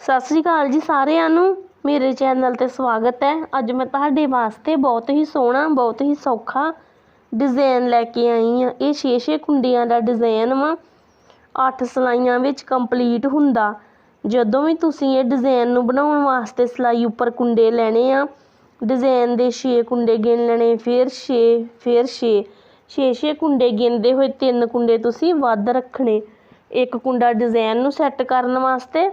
ਸਤਿ ਸ੍ਰੀ ਅਕਾਲ ਜੀ ਸਾਰਿਆਂ ਨੂੰ। ਮੇਰੇ ਚੈਨਲ ਤੇ ਸਵਾਗਤ ਹੈ। ਅੱਜ ਮੈਂ ਤੁਹਾਡੇ ਵਾਸਤੇ ਬਹੁਤ ਹੀ ਸੋਹਣਾ, ਬਹੁਤ ਹੀ ਸੌਖਾ ਡਿਜ਼ਾਈਨ ਲੈ ਕੇ ਆਈ ਹਾਂ। ਇਹ 6-6 ਕੁੰਡੀਆਂ ਦਾ ਡਿਜ਼ਾਈਨ ਵਾ। 8 ਸਲਾਈਆਂ ਵਿੱਚ ਕੰਪਲੀਟ ਹੁੰਦਾ। ਜਦੋਂ ਵੀ ਤੁਸੀਂ ਇਹ ਡਿਜ਼ਾਈਨ ਨੂੰ ਬਣਾਉਣ ਵਾਸਤੇ ਸਲਾਈ ਉੱਪਰ ਕੁੰਡੇ ਲੈਣੇ ਆ ਡਿਜ਼ਾਈਨ ਦੇ 6 ਕੁੰਡੇ ਗਿਣ ਲੈਣੇ, ਫਿਰ 6 ਫਿਰ 6 6-6 ਕੁੰਡੇ ਗਿਣਦੇ ਹੋਏ ਤਿੰਨ ਕੁੰਡੇ ਤੁਸੀਂ ਵੱਧ ਰੱਖਣੇ। ਇੱਕ ਕੁੰਡਾ ਡਿਜ਼ਾਈਨ ਨੂੰ ਸੈੱਟ ਕਰਨ ਵਾਸਤੇ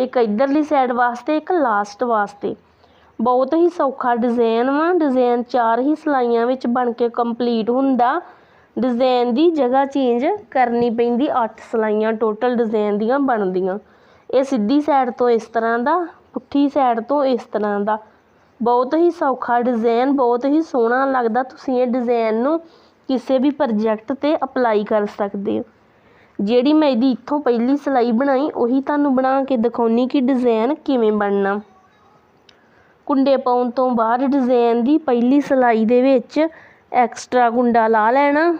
ਇੱਕ ਇਧਰਲੀ ਸਾਈਡ ਵਾਸਤੇ, ਇੱਕ ਲਾਸਟ ਵਾਸਤੇ। ਬਹੁਤ ਹੀ ਸੌਖਾ ਡਿਜ਼ਾਈਨ ਵਾ। ਡਿਜ਼ਾਈਨ ਚਾਰ ਹੀ ਸਲਾਈਆਂ ਵਿੱਚ ਬਣ ਕੇ ਕੰਪਲੀਟ ਹੁੰਦਾ। ਡਿਜ਼ਾਈਨ ਦੀ ਜਗ੍ਹਾ ਚੇਂਜ ਕਰਨੀ ਪੈਂਦੀ 8 ਸਲਾਈਆਂ ਟੋਟਲ ਡਿਜ਼ਾਈਨ ਦੀਆਂ ਬਣਦੀਆਂ। ਇਹ ਸਿੱਧੀ ਸਾਈਡ ਤੋਂ ਇਸ ਤਰ੍ਹਾਂ ਦਾ, ਪੁੱਠੀ ਸਾਈਡ ਤੋਂ ਇਸ ਤਰ੍ਹਾਂ ਦਾ। ਬਹੁਤ ਹੀ ਸੌਖਾ ਡਿਜ਼ਾਈਨ ਬਹੁਤ ਹੀ ਸੋਹਣਾ ਲੱਗਦਾ। ਤੁਸੀਂ ਇਹ ਡਿਜ਼ਾਈਨ ਨੂੰ ਕਿਸੇ ਵੀ ਪ੍ਰੋਜੈਕਟ ਤੇ ਅਪਲਾਈ ਕਰ ਸਕਦੇ ਹੋ। ਜਿਹੜੀ ਮੈਂ ਇਹਦੀ ਇੱਥੋਂ ਪਹਿਲੀ ਸਿਲਾਈ ਬਣਾਈ, ਉਹੀ ਤੁਹਾਨੂੰ ਬਣਾ ਕੇ ਦਿਖਾਉਣੀ ਕਿ ਡਿਜ਼ਾਈਨ ਕਿਵੇਂ ਬਣਨਾ। ਕੁੰਡੇ ਪਾਉਣ ਤੋਂ ਬਾਅਦ ਡਿਜ਼ਾਈਨ ਦੀ ਪਹਿਲੀ ਸਿਲਾਈ ਦੇ ਵਿੱਚ ਐਕਸਟਰਾ ਕੁੰਡਾ ਲਾ ਲੈਣਾ।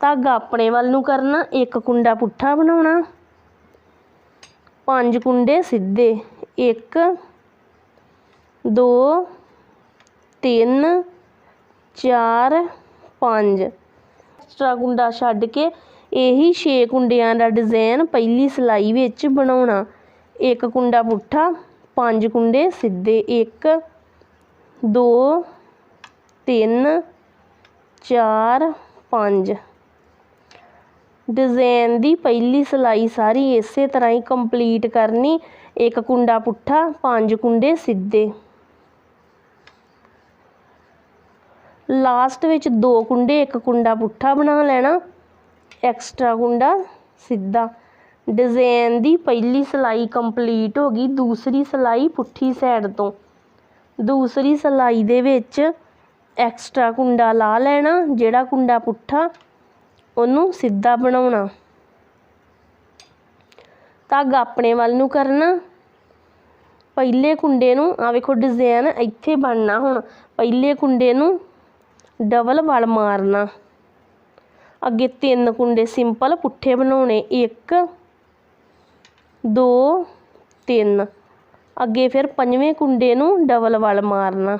ਧਾਗਾ ਆਪਣੇ ਵੱਲ ਨੂੰ ਕਰਨਾ, ਇੱਕ ਕੁੰਡਾ ਪੁੱਠਾ ਬਣਾਉਣਾ। ਪੰਜ ਕੁੰਡੇ ਸਿੱਧੇ, ਇੱਕ, ਦੋ, ਤਿੰਨ, ਚਾਰ, ਪੰਜ। ਐਕਸਟਰਾ ਕੁੰਡਾ ਛੱਡ ਕੇ ਇਹੀ 6 ਕੁੰਡਿਆਂ ਦਾ ਡਿਜ਼ਾਈਨ ਪਹਿਲੀ ਸਿਲਾਈ ਵਿੱਚ ਬਣਾਉਣਾ। ਇੱਕ ਕੁੰਡਾ ਪੁੱਠਾ, ਪੰਜ ਕੁੰਡੇ ਸਿੱਧੇ 1 2 3 4 5 ਡਿਜ਼ਾਈਨ ਦੀ ਪਹਿਲੀ ਸਿਲਾਈ ਸਾਰੀ ਇਸੇ ਤਰ੍ਹਾਂ ਹੀ ਕੰਪਲੀਟ ਕਰਨੀ। ਇੱਕ ਕੁੰਡਾ ਪੁੱਠਾ, ਪੰਜ ਕੁੰਡੇ ਸਿੱਧੇ। ਲਾਸਟ ਵਿੱਚ ਦੋ ਕੁੰਡੇ, ਇੱਕ ਕੁੰਡਾ ਪੁੱਠਾ ਬਣਾ ਲੈਣਾ। ਐਕਸਟਰਾ ਕੁੰਡਾ ਸਿੱਧਾ। ਡਿਜ਼ਾਈਨ ਦੀ ਪਹਿਲੀ ਸਿਲਾਈ ਕੰਪਲੀਟ ਹੋ ਗਈ, ਦੂਸਰੀ ਸਿਲਾਈ ਪੁੱਠੀ ਸਾਈਡ ਤੋਂ। ਦੂਸਰੀ ਸਿਲਾਈ ਦੇ ਵਿੱਚ ਐਕਸਟਰਾ ਕੁੰਡਾ ਲਾ ਲੈਣਾ, ਜਿਹੜਾ ਕੁੰਡਾ ਪੁੱਠਾ, ਉਹਨੂੰ ਸਿੱਧਾ ਬਣਾਉਣਾ। ਧਾਗਾ ਆਪਣੇ ਵੱਲ ਨੂੰ ਕਰਨਾ। ਪਹਿਲੇ ਕੁੰਡੇ ਨੂੰ ਆ ਵੇਖੋ ਡਿਜ਼ਾਈਨ ਇੱਥੇ ਬਣਨਾ ਹੁਣ, ਪਹਿਲੇ ਕੁੰਡੇ ਨੂੰ ਡਬਲ ਵਲ ਮਾਰਨਾ। ਅੱਗੇ ਤਿੰਨ ਕੁੰਡੇ ਸਿੰਪਲ ਪੁੱਠੇ ਬਣਾਉਣੇ 1 2 3 ਅੱਗੇ ਫਿਰ ਪੰਜਵੇਂ ਕੁੰਡੇ ਨੂੰ ਡਬਲ ਵਲ ਮਾਰਨਾ।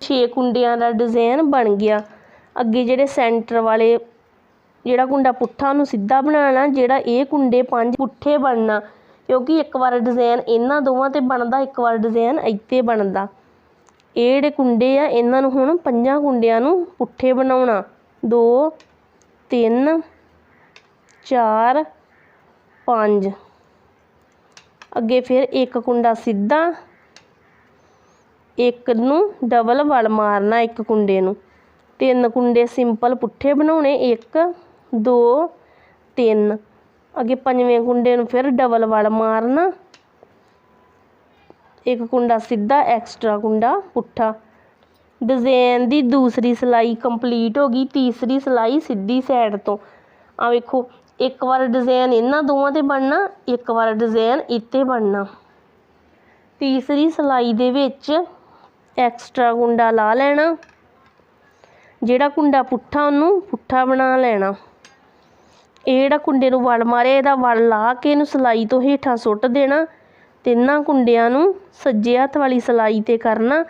6 ਕੁੰਡਿਆਂ ਦਾ ਡਿਜ਼ਾਈਨ ਬਣ ਗਿਆ। ਅੱਗੇ ਜਿਹੜੇ ਸੈਂਟਰ ਵਾਲੇ ਜਿਹੜਾ ਕੁੰਡਾ ਪੁੱਠਾ ਉਹਨੂੰ ਸਿੱਧਾ ਬਣਾਉਣਾ, ਜਿਹੜਾ ਇਹ ਕੁੰਡੇ ਪੰਜ ਪੁੱਠੇ ਬਣਨਾ। ਕਿਉਂਕਿ ਇੱਕ ਵਾਰ ਡਿਜ਼ਾਈਨ ਇਹਨਾਂ ਦੋਵਾਂ ਤੇ ਬਣਦਾ, ਇੱਕ ਵਾਰ ਡਿਜ਼ਾਈਨ ਇੱਥੇ ਬਣਦਾ। ਇਹ ਜਿਹੜੇ ਕੁੰਡੇ ਆ, ਇਹਨਾਂ ਨੂੰ ਹੁਣ ਪੰਜਾਂ ਕੁੰਡਿਆਂ ਨੂੰ ਪੁੱਠੇ ਬਣਾਉਣਾ। 2 3 4 5 ਅੱਗੇ ਫਿਰ ਇੱਕ ਕੁੰਡਾ ਸਿੱਧਾ, ਇੱਕ ਨੂੰ ਡਬਲ ਵਲ ਮਾਰਨਾ ਇੱਕ ਕੁੰਡੇ ਨੂੰ। ਤਿੰਨ ਕੁੰਡੇ ਸਿੰਪਲ ਪੁੱਠੇ ਬਣਾਉਣੇ 1 2 3 ਅੱਗੇ ਪੰਜਵੇਂ ਕੁੰਡੇ ਨੂੰ ਫਿਰ ਡਬਲ ਵਲ ਮਾਰਨਾ। ਇੱਕ ਕੁੰਡਾ ਸਿੱਧਾ ਐਕਸਟਰਾ ਕੁੰਡਾ ਪੁੱਠਾ। ਡਿਜ਼ਾਈਨ ਦੀ ਦੂਸਰੀ ਸਿਲਾਈ ਕੰਪਲੀਟ ਹੋ ਗਈ, ਤੀਸਰੀ ਸਿਲਾਈ ਸਿੱਧੀ ਸਾਈਡ ਤੋਂ। ਆ ਵੇਖੋ, ਇੱਕ ਵਾਰ ਡਿਜ਼ਾਈਨ ਇਹਨਾਂ ਦੋਵਾਂ ਤੇ ਬਣਨਾ, ਇੱਕ ਵਾਰ ਡਿਜ਼ਾਈਨ ਇੱਥੇ ਬਣਨਾ। ਤੀਸਰੀ ਸਿਲਾਈ ਦੇ ਵਿੱਚ ਐਕਸਟਰਾ ਕੁੰਡਾ ਲਾ ਲੈਣਾ। ਜਿਹੜਾ ਕੁੰਡਾ ਪੁੱਠਾ, ਉਹਨੂੰ ਪੁੱਠਾ ਬਣਾ ਲੈਣਾ। ਇਹ ਜਿਹੜਾ ਕੁੰਡੇ ਨੂੰ ਵਲ ਮਾਰਿਆ, ਇਹਦਾ ਵਲ ਲਾ ਕੇ ਇਹਨੂੰ ਸਿਲਾਈ ਤੋਂ ਹੇਠਾਂ ਸੁੱਟ ਦੇਣਾ। ਤਿੰਨਾਂ ਕੁੰਡਿਆਂ ਨੂੰ ਸੱਜੇ ਹੱਥ ਵਾਲੀ ਸਿਲਾਈ ਤੇ ਕਰਨਾ।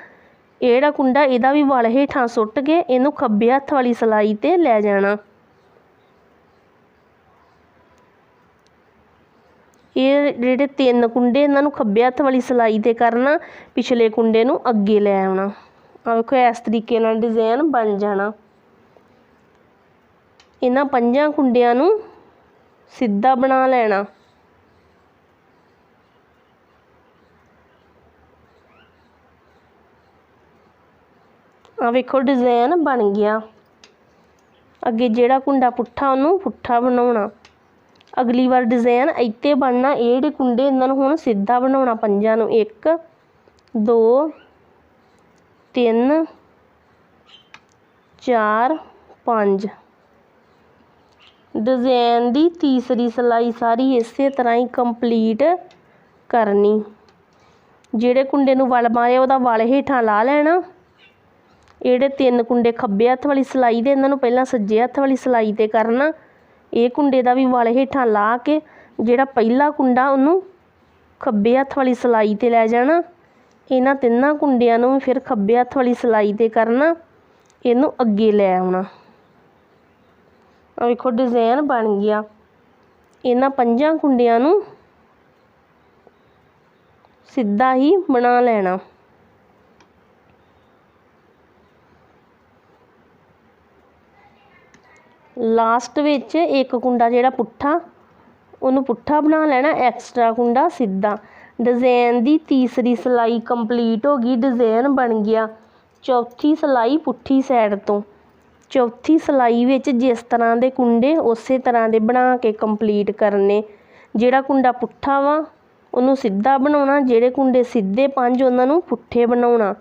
ਇਹ ਕੁੰਡਾ ਇਹਦਾ ਵੀ ਵਲ ਹੇਠਾਂ ਸੁੱਟ ਕੇ ਇਹਨੂੰ ਖੱਬੇ ਹੱਥ ਵਾਲੀ ਸਿਲਾਈ ਤੇ ਲੈ ਜਾਣਾ। ਇਹ ਜਿਹੜੇ ਤਿੰਨ ਕੁੰਡੇ ਇਹਨਾਂ ਨੂੰ ਖੱਬੇ ਹੱਥ ਵਾਲੀ ਸਿਲਾਈ ਤੇ ਕਰਨਾ, ਪਿਛਲੇ ਕੁੰਡੇ ਨੂੰ ਅੱਗੇ ਲੈ ਆਉਣਾ। ਆ ਵੇਖੋ, ਇਸ ਤਰੀਕੇ ਨਾਲ ਡਿਜ਼ਾਈਨ ਬਣ ਜਾਣਾ। ਇਹਨਾਂ ਪੰਜਾਂ ਕੁੰਡਿਆਂ ਨੂੰ ਸਿੱਧਾ ਬਣਾ ਲੈਣਾ। ਆ ਵੇਖੋ ਡਿਜ਼ਾਈਨ ਬਣ ਗਿਆ ਅੱਗੇ ਜਿਹੜਾ ਕੁੰਡਾ ਪੁੱਠਾ, ਉਹਨੂੰ ਪੁੱਠਾ ਬਣਾਉਣਾ। ਅਗਲੀ ਵਾਰ ਡਿਜ਼ਾਈਨ ਇੱਥੇ ਬਣਨਾ, ਇਹ ਜਿਹੜੇ ਕੁੰਡੇ ਇਹਨਾਂ ਨੂੰ ਹੁਣ ਸਿੱਧਾ ਬਣਾਉਣਾ, ਪੰਜਾਂ ਨੂੰ। 1 2 3 4 5 ਡਿਜ਼ਾਈਨ ਦੀ ਤੀਸਰੀ ਸਿਲਾਈ ਸਾਰੀ ਇਸੇ ਤਰ੍ਹਾਂ ਹੀ ਕੰਪਲੀਟ ਕਰਨੀ। ਜਿਹੜੇ ਕੁੰਡੇ ਨੂੰ ਵਲ ਮਾਰਿਆ, ਉਹਦਾ ਵਲ ਹੇਠਾਂ ਲਾ ਲੈਣਾ। ਜਿਹੜੇ ਤਿੰਨ ਕੁੰਡੇ ਖੱਬੇ ਹੱਥ ਵਾਲੀ ਸਿਲਾਈ ਦੇ, ਇਹਨਾਂ ਨੂੰ ਪਹਿਲਾਂ ਸੱਜੇ ਹੱਥ ਵਾਲੀ ਸਿਲਾਈ ਤੇ ਕਰਨਾ। ਇਹ ਕੁੰਡੇ ਦਾ ਵੀ ਵਲ ਹੇਠਾਂ ਲਾ ਕੇ, ਜਿਹੜਾ ਪਹਿਲਾ ਕੁੰਡਾ ਉਹਨੂੰ ਖੱਬੇ ਹੱਥ ਵਾਲੀ ਸਿਲਾਈ ਤੇ ਲੈ ਜਾਣਾ। ਇਹਨਾਂ ਤਿੰਨਾਂ ਕੁੰਡਿਆਂ ਨੂੰ ਫਿਰ ਖੱਬੇ ਹੱਥ ਵਾਲੀ ਸਿਲਾਈ ਤੇ ਕਰਨਾ। ਇਹਨੂੰ ਅੱਗੇ ਲੈ ਆਉਣਾ। ਆ ਵੇਖੋ ਡਿਜ਼ਾਈਨ ਬਣ ਗਿਆ। ਇਹਨਾਂ ਪੰਜਾਂ ਕੁੰਡਿਆਂ ਨੂੰ ਸਿੱਧਾ ਹੀ ਬਣਾ ਲੈਣਾ। ਲਾਸਟ ਵਿੱਚ ਇੱਕ ਕੁੰਡਾ ਜਿਹੜਾ ਪੁੱਠਾ, ਉਹਨੂੰ ਪੁੱਠਾ ਬਣਾ ਲੈਣਾ ਐਕਸਟਰਾ ਕੁੰਡਾ ਸਿੱਧਾ। ਡਿਜ਼ਾਈਨ ਦੀ ਤੀਸਰੀ ਸਿਲਾਈ ਕੰਪਲੀਟ ਹੋ ਗਈ ਡਿਜ਼ਾਈਨ ਬਣ ਗਿਆ। ਚੌਥੀ ਸਿਲਾਈ ਪੁੱਠੀ ਸਾਈਡ ਤੋਂ। ਚੌਥੀ ਸਿਲਾਈ ਵਿੱਚ ਜਿਸ ਤਰ੍ਹਾਂ ਦੇ ਕੁੰਡੇ, ਉਸੇ ਤਰ੍ਹਾਂ ਦੇ ਬਣਾ ਕੇ ਕੰਪਲੀਟ ਕਰਨੇ। ਜਿਹੜਾ ਕੁੰਡਾ ਪੁੱਠਾ ਵਾ, ਉਹਨੂੰ ਸਿੱਧਾ ਬਣਾਉਣਾ, ਜਿਹੜੇ ਕੁੰਡੇ ਸਿੱਧੇ ਪੰਜ, ਉਹਨਾਂ ਨੂੰ ਪੁੱਠੇ ਬਣਾਉਣਾ।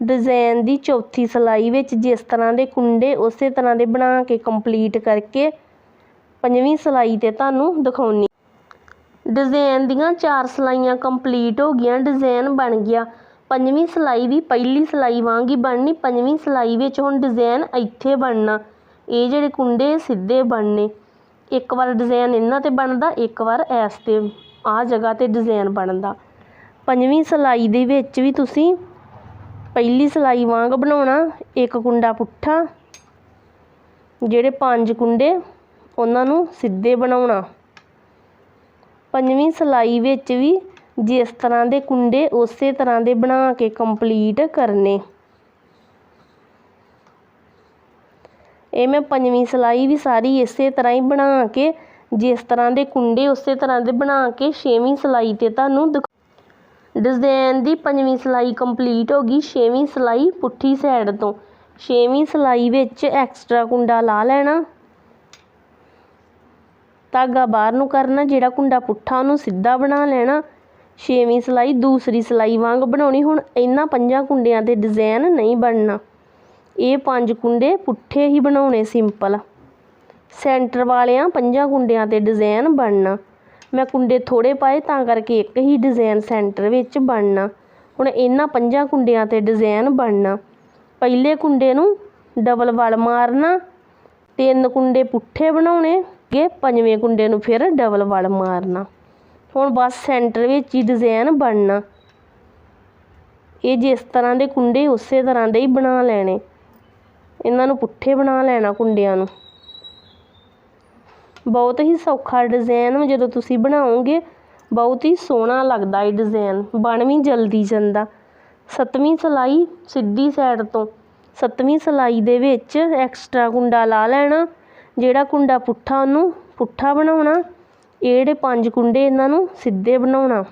ਡਿਜ਼ਾਈਨ ਦੀ ਚੌਥੀ ਸਿਲਾਈ ਵਿੱਚ ਜਿਸ ਤਰ੍ਹਾਂ ਦੇ ਕੁੰਡੇ ਉਸੇ ਤਰ੍ਹਾਂ ਦੇ ਬਣਾ ਕੇ ਕੰਪਲੀਟ ਕਰਕੇ ਪੰਜਵੀਂ ਸਿਲਾਈ ਤੇ ਤੁਹਾਨੂੰ ਦਿਖਾਉਣੀ। ਡਿਜ਼ਾਈਨ ਦੀਆਂ ਚਾਰ ਸਿਲਾਈਆਂ ਕੰਪਲੀਟ ਹੋ ਗਈਆਂ, ਡਿਜ਼ਾਈਨ ਬਣ ਗਿਆ। ਪੰਜਵੀਂ ਸਿਲਾਈ ਵੀ ਪਹਿਲੀ ਸਿਲਾਈ ਵਾਂਗ ਹੀ ਬਣਨੀ, ਪੰਜਵੀਂ ਸਿਲਾਈ ਵਿੱਚ ਹੁਣ ਡਿਜ਼ਾਈਨ ਇੱਥੇ ਬਣਨਾ। ਇਹ ਜਿਹੜੇ ਕੁੰਡੇ ਸਿੱਧੇ ਬਣਨੇ। ਇੱਕ ਵਾਰ ਡਿਜ਼ਾਈਨ ਇਹਨਾਂ ਤੇ ਬਣਦਾ, ਇੱਕ ਵਾਰ ਐਸ ਤੇ ਆਹ ਜਗ੍ਹਾ ਤੇ ਡਿਜ਼ਾਈਨ ਬਣਦਾ। ਪੰਜਵੀਂ ਸਿਲਾਈ ਦੇ ਵਿੱਚ ਵੀ ਤੁਸੀਂ ਪਹਿਲੀ ਸਿਲਾਈ ਵਾਂਗ ਬਣਾਉਣਾ, ਇੱਕ ਕੁੰਡਾ ਪੁੱਠਾ, ਜਿਹੜੇ ਪੰਜ ਕੁੰਡੇ ਉਹਨਾਂ ਨੂੰ ਸਿੱਧੇ ਬਣਾਉਣਾ। ਪੰਜਵੀਂ ਸਿਲਾਈ ਵਿੱਚ ਵੀ ਜਿਸ ਤਰ੍ਹਾਂ ਦੇ ਕੁੰਡੇ ਉਸੇ ਤਰ੍ਹਾਂ ਦੇ ਬਣਾ ਕੇ ਕੰਪਲੀਟ ਕਰਨੇ। ਇਹ ਮੈਂ ਪੰਜਵੀਂ ਸਿਲਾਈ ਵੀ ਸਾਰੀ ਇਸੇ ਤਰ੍ਹਾਂ ਹੀ ਬਣਾ ਕੇ, ਜਿਸ ਤਰ੍ਹਾਂ ਦੇ ਕੁੰਡੇ ਉਸੇ ਤਰ੍ਹਾਂ ਦੇ ਬਣਾ ਕੇ, ਛੇਵੀਂ ਸਿਲਾਈ ਤੇ ਤੁਹਾਨੂੰ ਡਿਜ਼ਾਈਨ ਦੀ ਪੰਜਵੀਂ ਸਿਲਾਈ ਕੰਪਲੀਟ ਹੋ ਗਈ, ਛੇਵੀਂ ਸਿਲਾਈ ਪੁੱਠੀ ਸਾਈਡ ਤੋਂ। ਛੇਵੀਂ ਸਿਲਾਈ ਵਿੱਚ ਐਕਸਟਰਾ ਕੁੰਡਾ ਲਾ ਲੈਣਾ। ਧਾਗਾ ਬਾਹਰ ਨੂੰ ਕਰਨਾ, ਜਿਹੜਾ ਕੁੰਡਾ ਪੁੱਠਾ ਉਹਨੂੰ ਸਿੱਧਾ ਬਣਾ ਲੈਣਾ। ਛੇਵੀਂ ਸਿਲਾਈ ਦੂਸਰੀ ਸਿਲਾਈ ਵਾਂਗ ਬਣਾਉਣੀ, ਹੁਣ ਇਹਨਾਂ ਪੰਜਾਂ ਕੁੰਡਿਆਂ ਤੇ ਡਿਜ਼ਾਈਨ ਨਹੀਂ ਬਣਨਾ। ਇਹ ਪੰਜ ਕੁੰਡੇ ਪੁੱਠੇ ਹੀ ਬਣਾਉਣੇ ਸਿੰਪਲ ਸੈਂਟਰ ਵਾਲਿਆਂ ਪੰਜਾਂ ਕੁੰਡਿਆਂ ਤੇ ਡਿਜ਼ਾਈਨ ਬਣਨਾ। ਮੈਂ ਕੁੰਡੇ ਥੋੜੇ ਪਾਏ ਤਾਂ ਕਰਕੇ ਇੱਕ ਹੀ ਡਿਜ਼ਾਈਨ ਸੈਂਟਰ ਵਿੱਚ ਬਣਨਾ। ਹੁਣ ਇਹਨਾਂ ਪੰਜਾਂ ਕੁੰਡਿਆਂ ਤੇ ਡਿਜ਼ਾਈਨ ਬਣਨਾ। ਪਹਿਲੇ ਕੁੰਡੇ ਨੂੰ ਡਬਲ ਵਲ ਮਾਰਨਾ, ਤਿੰਨ ਕੁੰਡੇ ਪੁੱਠੇ ਬਣਾਉਣੇ ਕਿ ਪੰਜਵੇਂ ਕੁੰਡੇ ਨੂੰ ਫਿਰ ਡਬਲ ਵਲ ਮਾਰਨਾ। ਹੁਣ ਬਸ ਸੈਂਟਰ ਵਿੱਚ ਹੀ ਡਿਜ਼ਾਈਨ ਬਣਨਾ। ਇਹ ਜਿਸ ਤਰ੍ਹਾਂ ਦੇ ਕੁੰਡੇ ਉਸੇ ਤਰ੍ਹਾਂ ਦੇ ਹੀ ਬਣਾ ਲੈਣੇ। ਇਹਨਾਂ ਨੂੰ ਪੁੱਠੇ ਬਣਾ ਲੈਣਾ ਕੁੰਡਿਆਂ ਨੂੰ। ਬਹੁਤ ਹੀ ਸੌਖਾ ਡਿਜ਼ਾਈਨ ਜਦੋਂ ਤੁਸੀਂ ਬਣਾਓਗੇ, ਬਹੁਤ ਹੀ ਸੋਹਣਾ ਲੱਗਦਾ ਇਹ ਡਿਜ਼ਾਈਨ ਬਣ ਵੀ ਜਲਦੀ ਜਾਂਦਾ। ਸੱਤਵੀਂ ਸਿਲਾਈ ਸਿੱਧੀ ਸਾਈਡ ਤੋਂ। ਸੱਤਵੀਂ ਸਿਲਾਈ ਦੇ ਵਿੱਚ ਐਕਸਟਰਾ ਕੁੰਡਾ ਲਾ ਲੈਣਾ, ਜਿਹੜਾ ਕੁੰਡਾ ਪੁੱਠਾ ਉਹਨੂੰ ਪੁੱਠਾ ਬਣਾਉਣਾ, ਇਹ ਜਿਹੜੇ ਪੰਜ ਕੁੰਡੇ ਇਹਨਾਂ ਨੂੰ ਸਿੱਧੇ ਬਣਾਉਣਾ।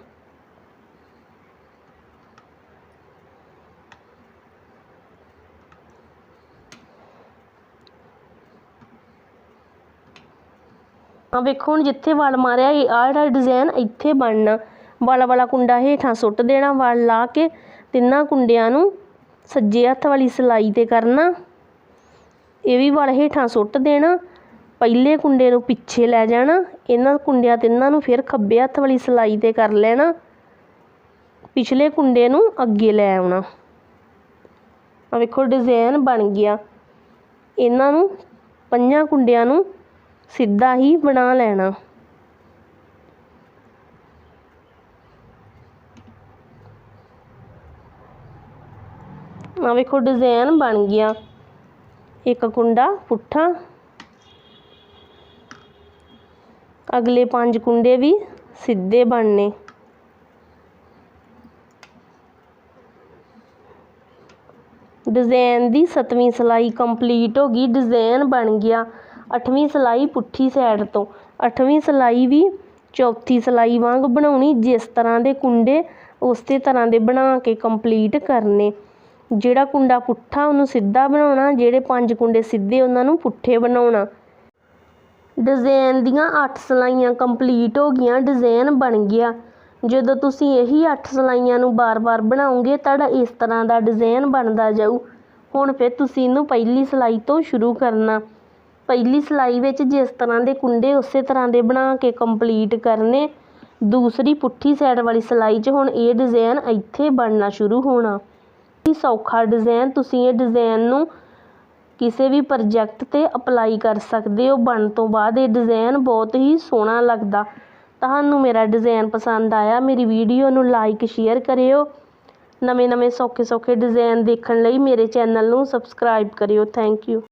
ਆ ਵੇਖੋ ਹੁਣ ਜਿੱਥੇ ਵਲ ਮਾਰਿਆ ਇਹ ਆ ਜਿਹੜਾ ਡਿਜ਼ਾਈਨ ਇੱਥੇ ਬਣਨਾ। ਵਾਲਾ ਵਾਲਾ ਕੁੰਡਾ ਹੇਠਾਂ ਸੁੱਟ ਦੇਣਾ, ਵਲ ਲਾ ਕੇ ਤਿੰਨਾਂ ਕੁੰਡਿਆਂ ਨੂੰ ਸੱਜੇ ਹੱਥ ਵਾਲੀ ਸਿਲਾਈ ਤੇ ਕਰਨਾ। ਇਹ ਵੀ ਵਲ ਹੇਠਾਂ ਸੁੱਟ ਦੇਣਾ, ਪਹਿਲੇ ਕੁੰਡੇ ਨੂੰ ਪਿੱਛੇ ਲੈ ਜਾਣਾ, ਇਹਨਾਂ ਕੁੰਡਿਆਂ ਤਿੰਨਾਂ ਨੂੰ ਫਿਰ ਖੱਬੇ ਹੱਥ ਵਾਲੀ ਸਿਲਾਈ ਤੇ ਕਰ ਲੈਣਾ, ਪਿਛਲੇ ਕੁੰਡੇ ਨੂੰ ਅੱਗੇ ਲੈ ਆਉਣਾ। ਆ ਵੇਖੋ ਡਿਜ਼ਾਈਨ ਬਣ ਗਿਆ। ਇਹਨਾਂ ਨੂੰ ਪੰਜਾਂ ਕੁੰਡਿਆਂ ਨੂੰ ਸਿੱਧਾ ਹੀ ਬਣਾ ਲੈਣਾ। ਆ ਵੇਖੋ ਡਿਜ਼ਾਈਨ ਬਣ ਗਿਆ। ਇੱਕ ਕੁੰਡਾ ਪੁੱਠਾ। ਅਗਲੇ ਪੰਜ ਕੁੰਡੇ ਵੀ ਸਿੱਧੇ ਬਣਨੇ। ਡਿਜ਼ਾਈਨ ਦੀ ਸੱਤਵੀਂ ਸਿਲਾਈ ਕੰਪਲੀਟ ਹੋ ਗਈ ਡਿਜ਼ਾਈਨ ਬਣ ਗਿਆ। ਅੱਠਵੀਂ ਸਿਲਾਈ ਪੁੱਠੀ ਸਾਈਡ ਤੋਂ। ਅੱਠਵੀਂ ਸਿਲਾਈ ਵੀ ਚੌਥੀ ਸਿਲਾਈ ਵਾਂਗ ਬਣਾਉਣੀ, ਜਿਸ ਤਰ੍ਹਾਂ ਦੇ ਕੁੰਡੇ, ਉਸੇ ਤਰ੍ਹਾਂ ਦੇ ਬਣਾ ਕੇ ਕੰਪਲੀਟ ਕਰਨੇ। ਜਿਹੜਾ ਕੁੰਡਾ ਪੁੱਠਾ, ਉਹਨੂੰ ਸਿੱਧਾ ਬਣਾਉਣਾ, ਜਿਹੜੇ ਪੰਜ ਕੁੰਡੇ ਸਿੱਧੇ, ਉਹਨਾਂ ਨੂੰ ਪੁੱਠੇ ਬਣਾਉਣਾ। ਡਿਜ਼ਾਈਨ ਦੀਆਂ 8 ਸਿਲਾਈਆਂ ਕੰਪਲੀਟ ਹੋ ਗਈਆਂ ਡਿਜ਼ਾਈਨ ਬਣ ਗਿਆ। ਜਦੋਂ ਤੁਸੀਂ ਇਹੀ 8 ਸਿਲਾਈਆਂ ਨੂੰ ਬਾਰ-ਬਾਰ ਬਣਾਉਂਗੇ ਤੁਹਾਡਾ ਇਸ ਤਰ੍ਹਾਂ ਦਾ ਡਿਜ਼ਾਈਨ ਬਣਦਾ ਜਾਊ। ਹੁਣ ਫਿਰ ਤੁਸੀਂ ਇਹਨੂੰ ਪਹਿਲੀ ਸਿਲਾਈ ਤੋਂ ਸ਼ੁਰੂ ਕਰਨਾ। ਪਹਿਲੀ ਸਿਲਾਈ ਵਿੱਚ ਜਿਸ ਤਰ੍ਹਾਂ ਦੇ ਕੁੰਡੇ ਉਸੇ ਤਰ੍ਹਾਂ ਦੇ ਬਣਾ ਕੇ ਕੰਪਲੀਟ ਕਰਨੇ। ਦੂਸਰੀ ਪੁੱਠੀ ਸਾਈਡ ਵਾਲੀ ਸਿਲਾਈ 'ਚ ਹੁਣ ਇਹ ਡਿਜ਼ਾਈਨ ਇੱਥੇ ਬਣਨਾ ਸ਼ੁਰੂ ਹੋਣਾ। ਇਹ ਸੌਖਾ ਡਿਜ਼ਾਈਨ ਤੁਸੀਂ ਇਹ ਡਿਜ਼ਾਈਨ ਨੂੰ ਕਿਸੇ ਵੀ ਪ੍ਰੋਜੈਕਟ ਤੇ ਅਪਲਾਈ ਕਰ ਸਕਦੇ ਹੋ। ਬਣਨ ਤੋਂ ਬਾਅਦ ਇਹ ਡਿਜ਼ਾਈਨ ਬਹੁਤ ਹੀ ਸੋਹਣਾ ਲੱਗਦਾ। ਤੁਹਾਨੂੰ ਮੇਰਾ ਡਿਜ਼ਾਈਨ ਪਸੰਦ ਆਇਆ, ਮੇਰੀ ਵੀਡੀਓ ਨੂੰ ਲਾਈਕ ਸ਼ੇਅਰ ਕਰਿਓ। ਨਵੇਂ ਨਵੇਂ ਸੌਖੇ ਸੌਖੇ ਡਿਜ਼ਾਈਨ ਦੇਖਣ ਲਈ ਮੇਰੇ ਚੈਨਲ ਨੂੰ ਸਬਸਕ੍ਰਾਈਬ ਕਰਿਓ। Thank you